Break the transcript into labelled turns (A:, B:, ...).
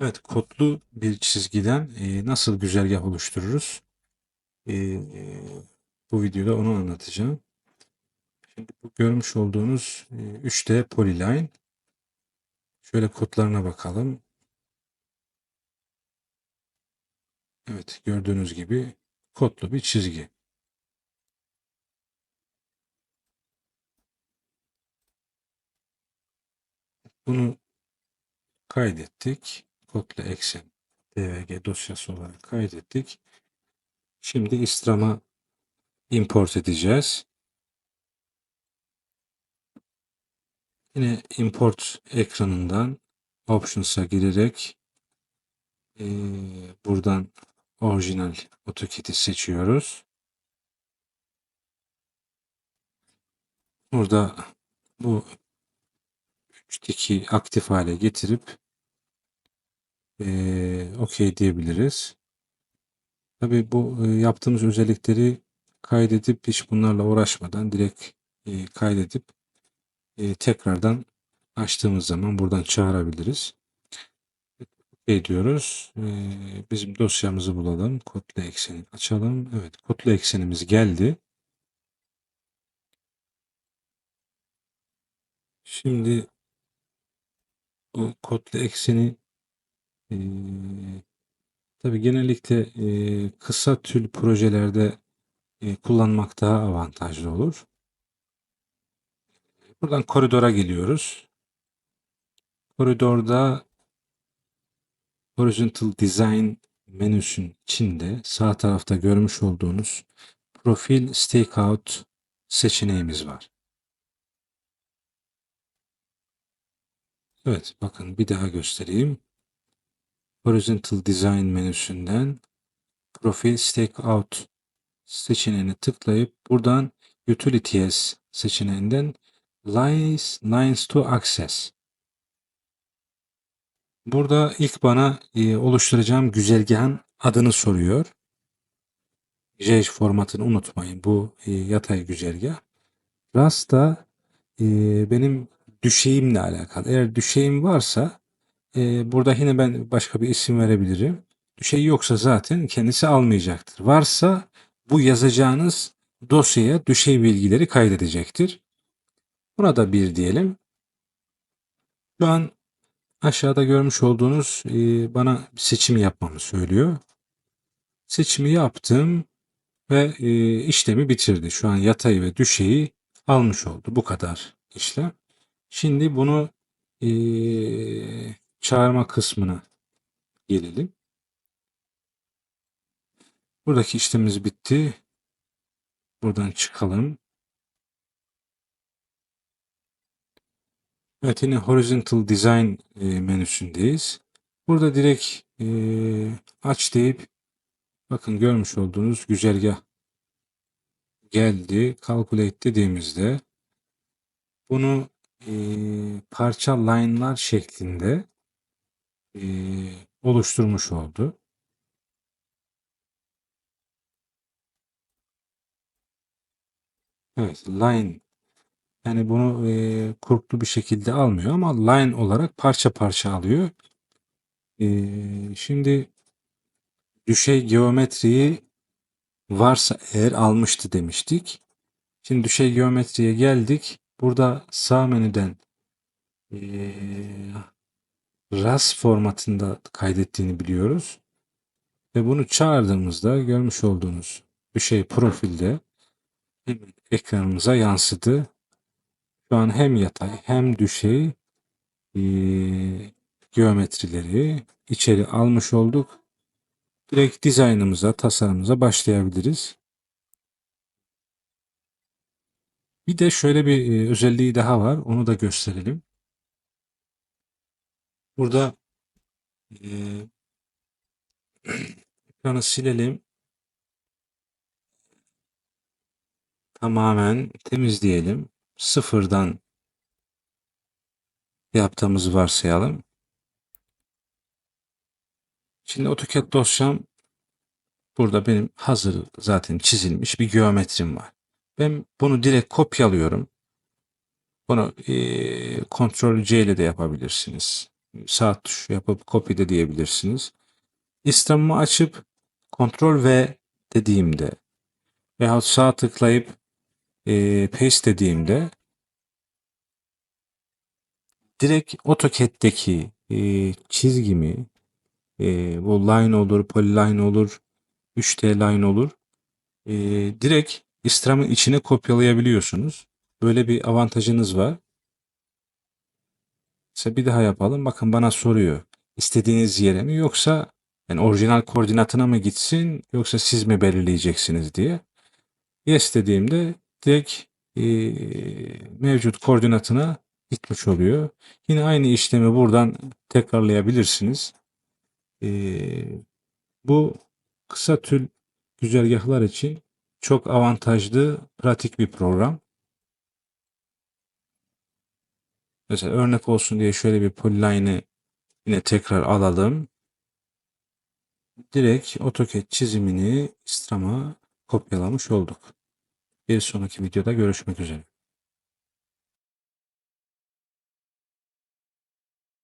A: Evet, kodlu bir çizgiden e, nasıl güzergah oluştururuz? E, e, bu videoda onu anlatacağım. Şimdi bu görmüş olduğunuz e, 3D polyline. Şöyle kodlarına bakalım. Evet, gördüğünüz gibi kodlu bir çizgi. Bunu kaydettik. Kodlu eksen dvg dosyası olarak kaydettik. Şimdi Istram'a import edeceğiz. Yine import ekranından Options'a girerek eee, buradan orijinal AutoCAD'i seçiyoruz. Burada bu 3 tiki aktif hale getirip eee OK diyebiliriz. Tabii bu e, yaptığımız özellikleri kaydedip hiç bunlarla uğraşmadan direkt e, kaydedip e, tekrardan açtığımız zaman buradan çağırabiliriz. OK diyoruz. E, bizim dosyamızı bulalım. Kodlu ekseni açalım. Evet kodlu eksenimiz geldi. Şimdi o kodlu ekseni e, tabii genellikle e, kısa tül projelerde e, kullanmak daha avantajlı olur. Buradan koridora geliyoruz. Koridorda Horizontal Design menüsün içinde sağ tarafta görmüş olduğunuz Profil Stakeout seçeneğimiz var. Evet bakın bir daha göstereyim. Horizontal Design menüsünden Profil Stakeout seçeneğini tıklayıp buradan Utilities seçeneğinden Lines, Lines to Access Burada ilk bana e, oluşturacağım güzergahın adını soruyor. JH formatını unutmayın. Bu e, yatay güzergah. Rasta e, benim düşeyimle alakalı. Eğer düşeyim varsa e, burada yine ben başka bir isim verebilirim. Düşey yoksa zaten kendisi almayacaktır. Varsa bu yazacağınız dosyaya düşey bilgileri kaydedecektir. Buna da bir diyelim. Şu an Aşağıda görmüş olduğunuz e, bana seçim yapmamı söylüyor. Seçimi yaptım ve e, işlemi bitirdi. Şu an yatayı ve düşeyi almış oldu. Bu kadar işlem. Şimdi bunu e, çağırma kısmına gelelim. Buradaki işlemimiz bitti. Buradan çıkalım. Evet yine Horizontal Design e, menüsündeyiz. Burada direkt e, aç deyip bakın görmüş olduğunuz güzergah geldi. Calculate dediğimizde bunu e, parça line'lar şeklinde e, oluşturmuş oldu. Evet, line yani bunu e, kurplu bir şekilde almıyor ama line olarak parça parça alıyor. E, şimdi düşey geometriyi varsa eğer almıştı demiştik. Şimdi düşey geometriye geldik. Burada sağ menüden e, RAS formatında kaydettiğini biliyoruz. Ve bunu çağırdığımızda görmüş olduğunuz düşey profilde ekranımıza yansıdı. Şu an hem yatay hem düşey e, geometrileri içeri almış olduk. Direkt dizaynımıza, tasarımımıza başlayabiliriz. Bir de şöyle bir e, özelliği daha var. Onu da gösterelim. Burada e, ekranı silelim. Tamamen temizleyelim sıfırdan yaptığımızı varsayalım. Şimdi AutoCAD dosyam burada benim hazır zaten çizilmiş bir geometrim var. Ben bunu direkt kopyalıyorum. Bunu e, Ctrl C ile de yapabilirsiniz. Sağ tuş yapıp copy de diyebilirsiniz. İstemimi açıp Ctrl V dediğimde veyahut sağ tıklayıp e, paste dediğimde direkt AutoCAD'deki e, çizgimi e, bu line olur, polyline olur, 3D line olur. E, direkt İstram'ın içine kopyalayabiliyorsunuz. Böyle bir avantajınız var. Mesela bir daha yapalım. Bakın bana soruyor. İstediğiniz yere mi yoksa yani orijinal koordinatına mı gitsin yoksa siz mi belirleyeceksiniz diye. Yes dediğimde direkt e, mevcut koordinatına gitmiş oluyor. Yine aynı işlemi buradan tekrarlayabilirsiniz. E, bu kısa tül güzergahlar için çok avantajlı, pratik bir program. Mesela örnek olsun diye şöyle bir polyline'ı yine tekrar alalım. Direkt AutoCAD çizimini Stram'a kopyalamış olduk. Bir sonraki videoda görüşmek üzere.